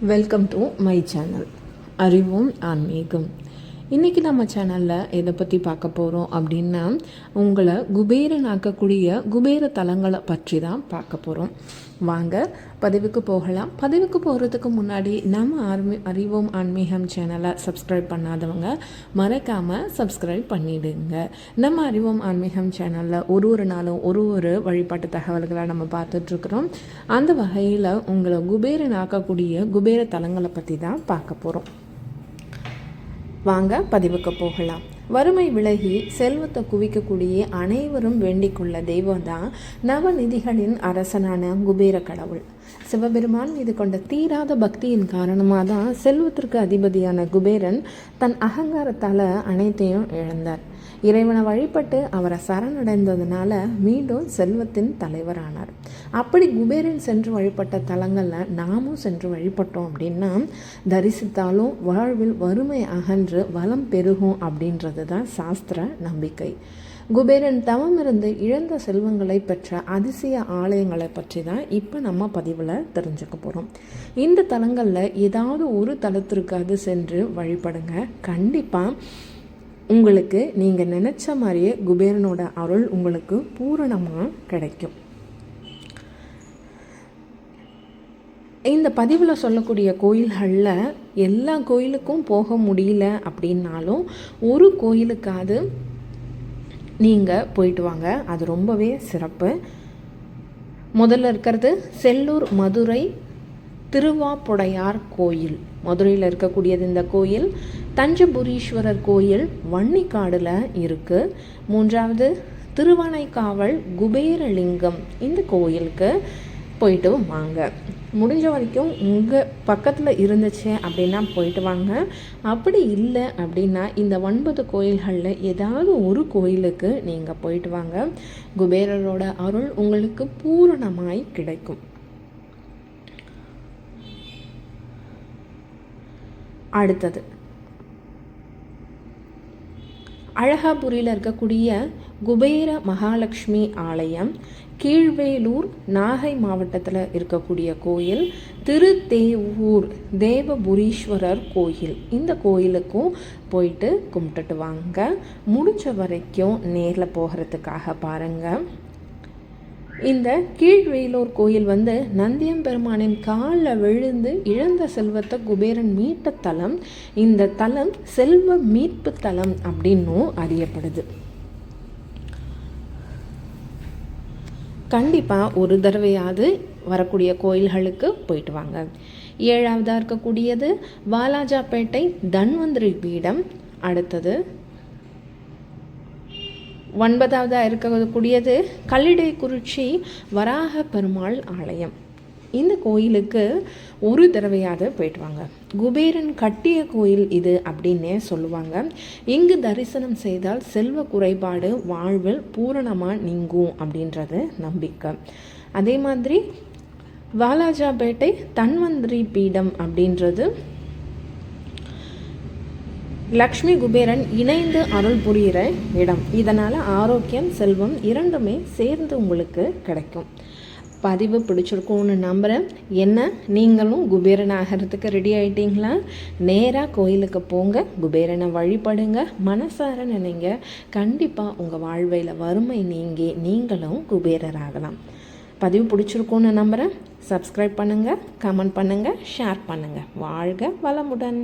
Welcome to my channel அறிவும் ஆன்மீகம் இன்றைக்கி நம்ம சேனலில் எதை பற்றி பார்க்க போகிறோம் அப்படின்னா உங்களை குபேரன் ஆக்கக்கூடிய குபேர தலங்களை பற்றி தான் பார்க்க போகிறோம் வாங்க பதிவுக்கு போகலாம். பதிவுக்கு போகிறதுக்கு முன்னாடி நம்ம ஆர்மி அறிவோம் ஆன்மீகம் சேனலை சப்ஸ்கிரைப் பண்ணாதவங்க மறக்காமல் சப்ஸ்கிரைப் பண்ணிவிடுங்க நம்ம அறிவோம் ஆன்மீகம் சேனலில் ஒரு ஒரு நாளும் ஒரு ஒரு வழிபாட்டு தகவல்களை நம்ம பார்த்துட்ருக்குறோம் அந்த வகையில் உங்களை குபேரன் ஆக்கக்கூடிய குபேர தலங்களை பற்றி தான் பார்க்க போகிறோம் வாங்க பதிவுக்கு போகலாம். வறுமை விலகி செல்வத்தை குவிக்கக்கூடிய அனைவரும் வேண்டிக்கொள்ள தெய்வம் தான் நவநிதிகளின் அரசனான குபேர கடவுள். சிவபெருமான் மீது கொண்ட தீராத பக்தியின் காரணமாக தான் செல்வத்திற்கு அதிபதியான குபேரன் தன் அகங்காரத்தால் அனைத்தையும் இழந்தார். இறைவனை வழிபட்டு அவரை சரணடைந்ததுனால மீண்டும் செல்வத்தின் தலைவரானார். அப்படி குபேரன் சென்று வழிபட்ட தலங்களில் நாமும் சென்று வழிபட்டோம் அப்படின்னா தரிசித்தாலும் வாழ்வில் வறுமை அகன்று வளம் பெருகும் அப்படின்றது தான் சாஸ்திர நம்பிக்கை. குபேரன் தவம் இருந்து இழந்த செல்வங்களை பெற்ற அதிசய ஆலயங்களை பற்றி தான் இப்போ நம்ம பதிவில் தெரிஞ்சுக்க போகிறோம் இந்த தலங்களில் ஏதாவது ஒரு தலத்திற்காவது சென்று வழிபடுங்க. கண்டிப்பாக உங்களுக்கு நீங்கள் நினச்ச மாதிரியே குபேரனோட அருள் உங்களுக்கு பூரணமாக கிடைக்கும். இந்த பதிவில் சொல்லக்கூடிய கோயில்களில் எல்லா கோயிலுக்கும் போக முடியல அப்படின்னாலும் ஒரு கோயிலுக்காவது நீங்கள் போயிட்டு வாங்க. அது ரொம்பவே சிறப்பு. முதல்ல இருக்கிறது செல்லூர் மதுரை திருவாப்புடையார் கோயில். மதுரையில் இருக்கக்கூடியது இந்த கோயில். தஞ்சபுரீஸ்வரர் கோயில் வன்னிக்காடில் இருக்குது மூன்றாவது திருவானைக்காவல் குபேரலிங்கம் இந்த கோயிலுக்கு போயிட்டு வாங்க. முடிஞ்ச வரைக்கும் உங்கள் பக்கத்தில் இருந்துச்சு அப்படின்னா போயிட்டு வாங்க. அப்படி இல்லை அப்படின்னா இந்த ஒன்பது கோயில்களில் ஏதாவது ஒரு கோயிலுக்கு நீங்கள் போயிட்டு வாங்க. குபேரரோட அருள் உங்களுக்கு பூரணமாய் கிடைக்கும். அடுத்தது. அழகாபுரியில் இருக்கக்கூடிய குபேர மகாலட்சுமி ஆலயம் கீழ்வேலூர் நாகை மாவட்டத்தில் இருக்கக்கூடிய கோயில் திருத்தேவூர் தேவபுரீஸ்வரர் கோயில். இந்த கோயிலுக்கும் போயிட்டு கும்பிட்டுட்டு வாங்க. முடிஞ்ச வரைக்கும் நேரில் போகிறதுக்காக பாருங்கள் இந்த கீழ்வேலூர் கோயில் வந்து நந்தியம் பெருமானின் காலில் விழுந்து இழந்த செல்வத்தை குபேரன் மீட்ட தலம். இந்த தலம் செல்வ மீட்பு தலம் அப்படின்னும் அறியப்படுது. கண்டிப்பாக ஒரு தடவையாவது வரக்கூடிய கோயில்களுக்கு போயிட்டு வாங்க. ஏழாவதாக இருக்கக்கூடியது வாலாஜாப்பேட்டை தன்வந்திரி பீடம். அடுத்தது ஒன்பதாவதாக இருக்கக்கூடியது கல்லிடை குறிச்சி வராக பெருமாள் ஆலயம். இந்த கோயிலுக்கு ஒரு தடவையாவது போயிட்டு வாங்க. குபேரன் கட்டிய கோயில் இது அப்படின்னே சொல்லுவாங்க. இங்கு தரிசனம் செய்தால் செல்வ குறைபாடு வாழ்வில் பூரணமாக நீங்கும் அப்படின்றது நம்பிக்கை. அதே மாதிரி வாலாஜாபேட்டை தன்வந்திரி பீடம் அப்படின்றது லக்ஷ்மி குபேரன் இணைந்து அருள் புரிகிற இடம். இதனால் ஆரோக்கியம் செல்வம் இரண்டுமே சேர்ந்து உங்களுக்கு கிடைக்கும். பதிவு பிடிச்சிருக்கோன்னு நம்புகிறேன் என்ன? நீங்களும் குபேரன் ஆகிறதுக்கு ரெடி ஆகிட்டீங்களா நேராக கோயிலுக்கு போங்க. குபேரனை வழிபடுங்க. மனசார நினைங்க. கண்டிப்பாக உங்கள் வாழ்வையில் வறுமை நீங்கி நீங்களும் குபேரராகலாம். பதிவு பிடிச்சிருக்கோன்னு நம்புகிறேன் சப்ஸ்கிரைப் பண்ணுங்கள் கமெண்ட் பண்ணுங்கள் ஷேர் பண்ணுங்கள் வாழ்க வளமுடன்.